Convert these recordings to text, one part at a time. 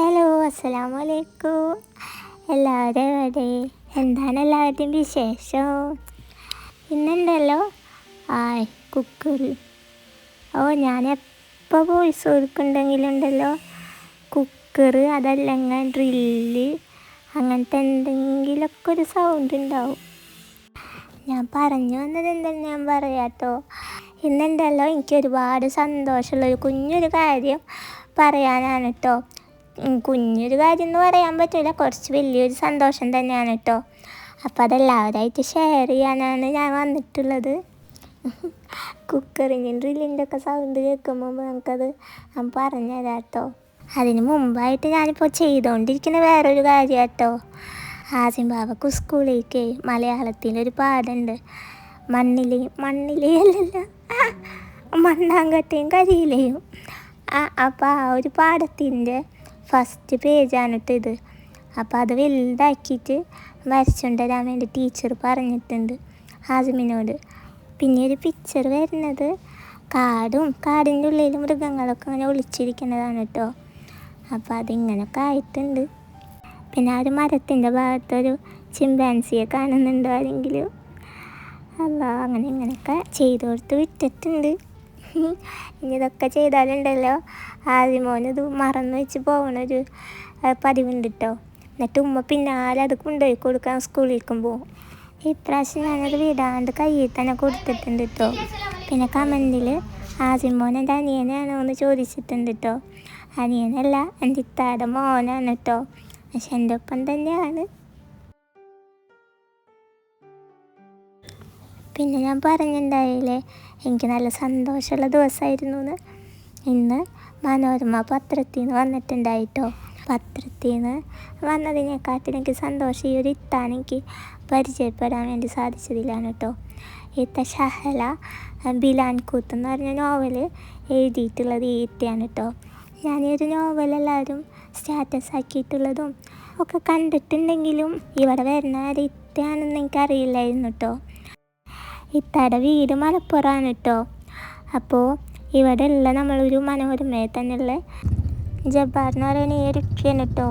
Hello അസ്സലാമു അലൈക്കും എല്ലാവരും എവിടെ? എന്താണ് എല്ലാവരുടെയും വിശേഷം? ഇന്നുണ്ടല്ലോ ആയ് കുക്കർ ഓ ഞാൻ എപ്പോൾ വോയിസ് കൊടുക്കുന്നുണ്ടെങ്കിലുണ്ടല്ലോ കുക്കർ അതല്ലെങ്കിൽ ഡ്രില്ല് അങ്ങനത്തെ എന്തെങ്കിലുമൊക്കെ ഒരു സൗണ്ട് ഉണ്ടാവും ഞാൻ പറഞ്ഞു വന്നത് എന്തെന്ന് ഞാൻ പറയാട്ടോ. ഇന്നുണ്ടല്ലോ എനിക്ക് ഒരുപാട് സന്തോഷമുള്ള ഒരു കുഞ്ഞൊരു കാര്യം പറയാനാണ് കേട്ടോ കുഞ്ഞൊരു കാര്യം എന്ന് പറയാൻ പറ്റില്ല. കുറച്ച് വലിയൊരു സന്തോഷം തന്നെയാണ് കേട്ടോ അപ്പോൾ അതെല്ലാവരായിട്ട് ഷെയർ ചെയ്യാനാണ് ഞാൻ വന്നിട്ടുള്ളത്. കുക്കറിന്റെ ഡ്രില്ലിന്റെ ഒക്കെ സൗണ്ട് കേൾക്കുമ്പോൾ നമുക്കത് ഞാൻ പറഞ്ഞുതരാം കേട്ടോ അതിന് മുമ്പായിട്ട് ഞാനിപ്പോൾ ചെയ്തുകൊണ്ടിരിക്കുന്ന വേറൊരു കാര്യം കേട്ടോ ആസിം ബാബക്ക് സ്കൂളിലേക്ക് മലയാളത്തിലൊരു പാടുണ്ട്. മണ്ണിലെ മണ്ണിലെയും അല്ലല്ലോ. മണ്ണാങ്കട്ടയും കരിയിലെയും. അപ്പോൾ ആ ഒരു പാടത്തിന്റെ ഫസ്റ്റ് പേജാണ് കേട്ടോ ഇത്. അപ്പോൾ അത് വലുതാക്കിയിട്ട് വരച്ചുകൊണ്ട് തരാൻ വേണ്ടി ടീച്ചർ പറഞ്ഞിട്ടുണ്ട് ആസിമിനോട് പിന്നെ ഒരു പിക്ചർ വരുന്നത് കാടും കാടിന്റെ ഉള്ളിൽ മൃഗങ്ങളൊക്കെ അങ്ങനെ ഒളിച്ചിരിക്കുന്നതാണ് കേട്ടോ അപ്പോൾ അതിങ്ങനൊക്കെ ആയിട്ടുണ്ട്. പിന്നെ ആ ഒരു മരത്തിന്റെ ഭാഗത്തൊരു ചിമ്പാൻസിയെ കാണുന്നുണ്ടോ ആരെങ്കിലും? അല്ല അങ്ങനെ ഇങ്ങനെയൊക്കെ ചെയ്തു കൊടുത്ത് വിട്ടിട്ടുണ്ട്. ഇനി ഇതൊക്കെ ചെയ്താലുണ്ടല്ലോ ആദ്യമോന് ഇത് മറന്നു വെച്ച് പോകണൊരു പതിവുണ്ട് കേട്ടോ എന്നിട്ട് ഉമ്മ പിന്നാലെ അത് കൊണ്ടുപോയി കൊടുക്കാൻ സ്കൂളിലേക്കും പോകും. ഇപ്രാവശ്യം ഞാനത് വിടാണ്ട് കയ്യിൽ തന്നെ കൊടുത്തിട്ടുണ്ട് കേട്ടോ പിന്നെ കമന്റിൽ ആദ്യം മോൻ എന്റെ അനിയനാണോ എന്ന് ചോദിച്ചിട്ടുണ്ട് കേട്ടോ അനിയനല്ല എന്റെ ഇത്താടെ മോനാണ് കേട്ടോ പക്ഷെ എന്റെ ഒപ്പം തന്നെയാണ്. പിന്നെ ഞാൻ പറഞ്ഞിട്ടുണ്ടായില്ലേ എനിക്ക് നല്ല സന്തോഷമുള്ള ദിവസമായിരുന്നു എന്ന് ഇന്ന് മനോരമ പത്രത്തിൽ നിന്ന് വന്നിട്ടുണ്ടായിട്ടോ. പത്രത്തിൽ നിന്ന് വന്നതിനെക്കാട്ടിൽ എനിക്ക് സന്തോഷം ഈ ഒരു ഇത്താണ് എനിക്ക് പരിചയപ്പെടാൻ വേണ്ടി സാധിച്ചതിലാണ് കേട്ടോ ഇത്ത ഷഹല ബിലാൻ കൂത്ത് എന്ന് പറഞ്ഞ നോവൽ എഴുതിയിട്ടുള്ളത് ഈ ഇത്തയാണ് കേട്ടോ ഞാൻ ഈ ഒരു നോവൽ എല്ലാവരും സ്റ്റാറ്റസ് ആക്കിയിട്ടുള്ളതും ഒക്കെ കണ്ടിട്ടുണ്ടെങ്കിലും ഇവിടെ വരുന്ന ഒരു ഇത്തയാണെന്ന് എനിക്കറിയില്ലായിരുന്നു കേട്ടോ ഇത്താടെ വീട് മലപ്പുറമാണ് കേട്ടോ. അപ്പോൾ ഇവിടെ ഉള്ള നമ്മളൊരു മനോരമയെ തന്നെയുള്ള ജബ്ബാർ എന്ന് പറയുന്ന ഈ ഒരു ഇക്കയാണ് കേട്ടോ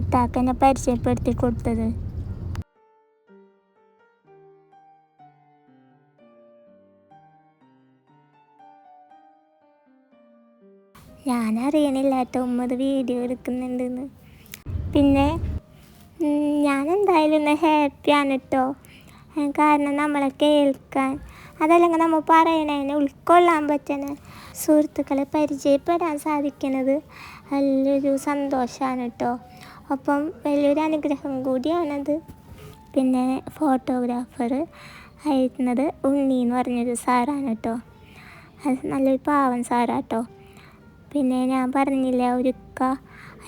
ഇത്താക്ക് പരിചയപ്പെടുത്തി കൊടുത്തത്. ഞാൻ അറിയണില്ല കേട്ടോ ഉമ്മ വീഡിയോ എടുക്കുന്നുണ്ടെന്ന്. പിന്നെ ഞാൻ എന്തായാലും ഒന്ന് ഹാപ്പിയാണ് കേട്ടോ. കാരണം നമ്മളെ കേൾക്കാൻ. അതല്ലെങ്കിൽ നമ്മൾ പറയണതിനെ ഉൾക്കൊള്ളാൻ പറ്റുന്ന സുഹൃത്തുക്കളെ പരിചയപ്പെടാൻ സാധിക്കുന്നത് നല്ലൊരു സന്തോഷമാണ് കേട്ടോ ഒപ്പം വലിയൊരു അനുഗ്രഹം കൂടിയാണത്. പിന്നെ ഫോട്ടോഗ്രാഫർ അയക്കുന്നത് ഉണ്ണി എന്ന് പറഞ്ഞൊരു സാറാണ് കേട്ടോ അത് നല്ലൊരു പാവൻ സാറാട്ടോ പിന്നെ ഞാൻ പറഞ്ഞില്ല ഒരുക്ക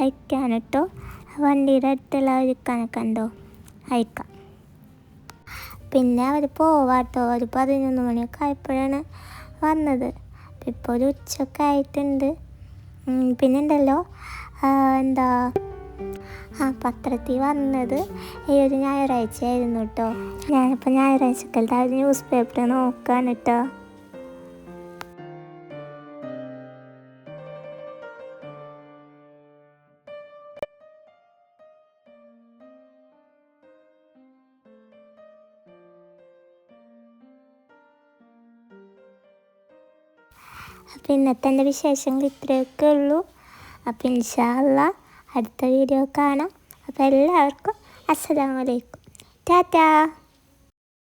അയക്കാൻ കേട്ടോ വണ്ടിയുടെ അടുത്തുള്ള ഒരുക്കാനൊക്കെ ഉണ്ടോ അയക്കാം. പിന്നെ അവർ പോവാട്ടോ. ഒരു പതിനൊന്ന് മണിയൊക്കെ ആയപ്പോഴാണ് വന്നത്. ഇപ്പോൾ ഒരു ഉച്ചയൊക്കെ ആയിട്ടുണ്ട്. പിന്നെ ഉണ്ടല്ലോ എന്താ ആ പത്രത്തിൽ വന്നത് ഈ ഒരു ഞായറാഴ്ച ആയിരുന്നു കേട്ടോ. ഞാനിപ്പോൾ ഞായറാഴ്ചക്കാലത്ത് ന്യൂസ് പേപ്പർ നോക്കാൻ കേട്ടോ. അപ്പം ഇന്നത്തെ എന്റെ വിശേഷങ്ങൾ ഇത്രയൊക്കെ ഉള്ളൂ. അപ്പം ഇൻഷാല്ല അടുത്ത വീഡിയോ കാണാം. അപ്പോൾ എല്ലാവർക്കും അസ്സലാമലൈക്കും ടാറ്റാ.